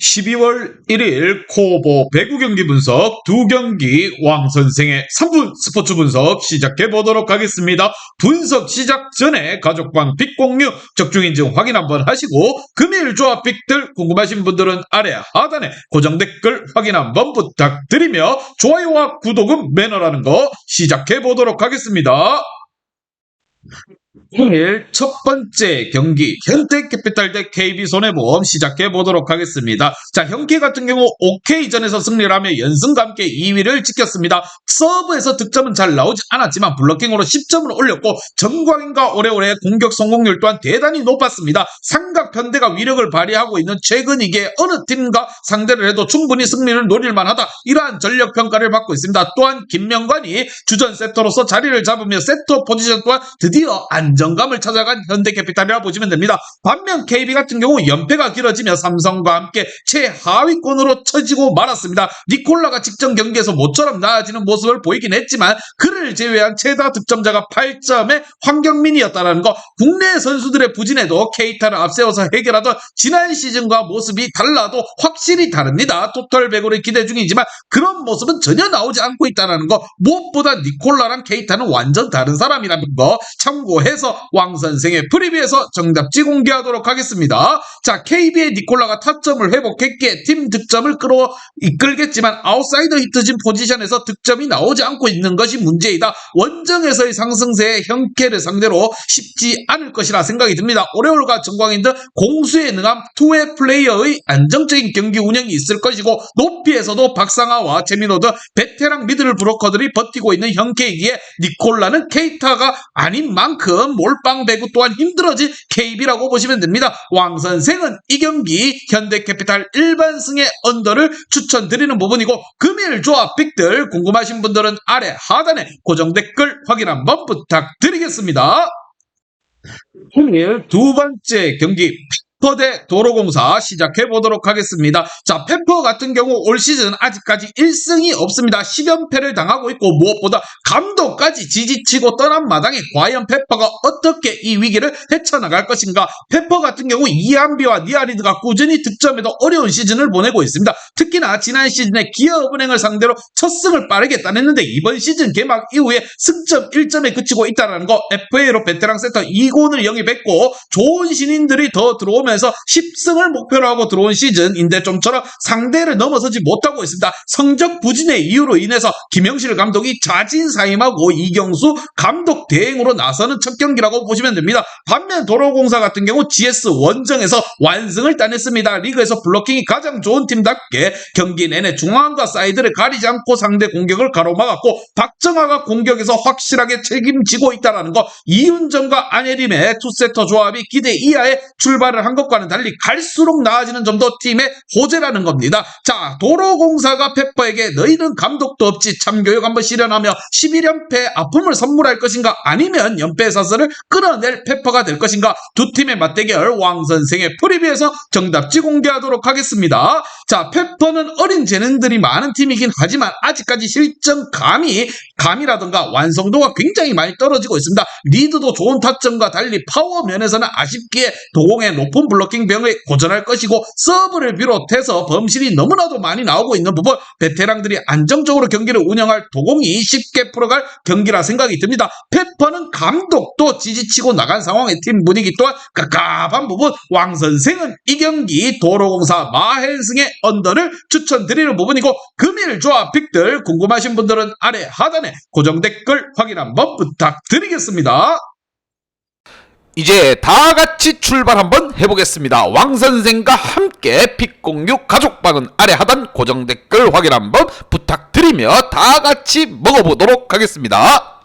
12월 1일 코보 배구 경기 분석 두 경기 왕 선생의 3분 스포츠 분석 시작해 보도록 하겠습니다. 분석 시작 전에 가족방 픽 공유 적중 인증 확인 한번 하시고 금일 조합 픽들 궁금하신 분들은 아래 하단에 고정 댓글 확인 한번 부탁드리며 좋아요와 구독은 매너라는 거 시작해 보도록 하겠습니다. 오늘 첫 번째 경기 현대캐피탈 대 KB손해보험 시작해 보도록 하겠습니다. 자 현캐 같은 경우 OK전에서 승리를 하며 연승과 함께 2위를 지켰습니다. 서브에서 득점은 잘 나오지 않았지만 블로킹으로 10점을 올렸고 정광인과 오래오래 공격 성공률 또한 대단히 높았습니다. 삼각 편대가 위력을 발휘하고 있는 최근 이게 어느 팀과 상대를 해도 충분히 승리를 노릴 만하다. 이러한 전력 평가를 받고 있습니다. 또한 김명관이 주전 세터로서 자리를 잡으며 세터 포지션 또한 드디어 안정 감을 찾아간 현대캐피탈이라 보시면 됩니다. 반면 KB 같은 경우 연패가 길어지며 삼성과 함께 최하위권으로 처지고 말았습니다. 니콜라가 직전 경기에서 모처럼 나아지는 모습을 보이긴 했지만 그를 제외한 최다 득점자가 8점의 황경민이었다는 거 국내 선수들의 부진에도 케이타를 앞세워서 해결하던 지난 시즌과 모습이 달라도 확실히 다릅니다. 토탈 배구를 기대 중이지만 그런 모습은 전혀 나오지 않고 있다는 거 무엇보다 니콜라랑 케이타는 완전 다른 사람이라는 거 참고해서 왕 선생의 프리뷰에서 정답지 공개하도록 하겠습니다. 자, KB의 니콜라가 타점을 회복했기에 팀 득점을 끌어 이끌겠지만 아웃사이더 히트진 포지션에서 득점이 나오지 않고 있는 것이 문제이다. 원정에서의 상승세에 형캐를 상대로 쉽지 않을 것이라 생각이 듭니다. 오레올과 정광인 등 공수에 능한 투웨이 플레이어의 안정적인 경기 운영이 있을 것이고 높이에서도 박상아와 재민호 등 베테랑 미들 브로커들이 버티고 있는 형캐이기에 니콜라는 케이타가 아닌 만큼 몰빵 배구 또한 힘들어진 KB라고 보시면 됩니다. 왕 선생은 이 경기 현대캐피탈 일반승의 언더를 추천드리는 부분이고 금일 조합 픽들 궁금하신 분들은 아래 하단에 고정 댓글 확인 한번 부탁드리겠습니다. 금일 두 번째 경기 페퍼 대 도로공사 시작해 보도록 하겠습니다. 자, 페퍼 같은 경우 올 시즌 아직까지 1승이 없습니다. 10연패를 당하고 있고 무엇보다 감독까지 지지치고 떠난 마당에 과연 페퍼가 어떻게 이 위기를 헤쳐나갈 것인가? 페퍼 같은 경우 이한비와 니아리드가 꾸준히 득점에도 어려운 시즌을 보내고 있습니다. 특히나 지난 시즌에 기업은행을 상대로 첫 승을 빠르게 따냈는데 이번 시즌 개막 이후에 승점 1점에 그치고 있다는 거 FA로 베테랑 센터 2군을 영입했고 좋은 신인들이 더 들어오면 서 10승을 목표로 하고 들어온 시즌인데 좀처럼 상대를 넘어서지 못하고 있습니다. 성적 부진의 이유로 인해서 김영실 감독이 자진 사임하고 이경수 감독 대행으로 나서는 첫 경기라고 보시면 됩니다. 반면 도로공사 같은 경우 GS 원정에서 완승을 따냈습니다. 리그에서 블로킹이 가장 좋은 팀답게 경기 내내 중앙과 사이드를 가리지 않고 상대 공격을 가로막았고 박정아가 공격에서 확실하게 책임지고 있다는 거 이윤정과 안예림의 투세터 조합이 기대 이하의 출발을 한것 과는 달리 갈수록 나아지는 점도 팀의 호재라는 겁니다. 자 도로공사가 페퍼에게 너희는 감독도 없지 참교육 한번 실현하며 11연패 아픔을 선물할 것인가 아니면 연패 사슬을 끌어낼 페퍼가 될 것인가 두 팀의 맞대결 왕 선생의 프리뷰에서 정답지 공개하도록 하겠습니다. 자 페퍼는 어린 재능들이 많은 팀이긴 하지만 아직까지 실전 감이 감이라든가 완성도가 굉장히 많이 떨어지고 있습니다. 리드도 좋은 타점과 달리 파워 면에서는 아쉽기에 도공의 높은 블로킹 병에 고전할 것이고 서브를 비롯해서 범실이 너무나도 많이 나오고 있는 부분 베테랑들이 안정적으로 경기를 운영할 도공이 쉽게 풀어갈 경기라 생각이 듭니다. 페퍼는 감독도 지지치고 나간 상황의 팀 분위기 또한 깝깝한 부분 왕 선생은 이 경기 도로공사 마헬승의 언더를 추천드리는 부분이고 금일 조합 픽들 궁금하신 분들은 아래 하단에 고정 댓글 확인 한번 부탁드리겠습니다. 이제 다 같이 출발 한번 해보겠습니다. 왕 선생과 함께 픽공유 가족방은 아래 하단 고정 댓글 확인 한번 부탁드리며 다 같이 먹어보도록 하겠습니다.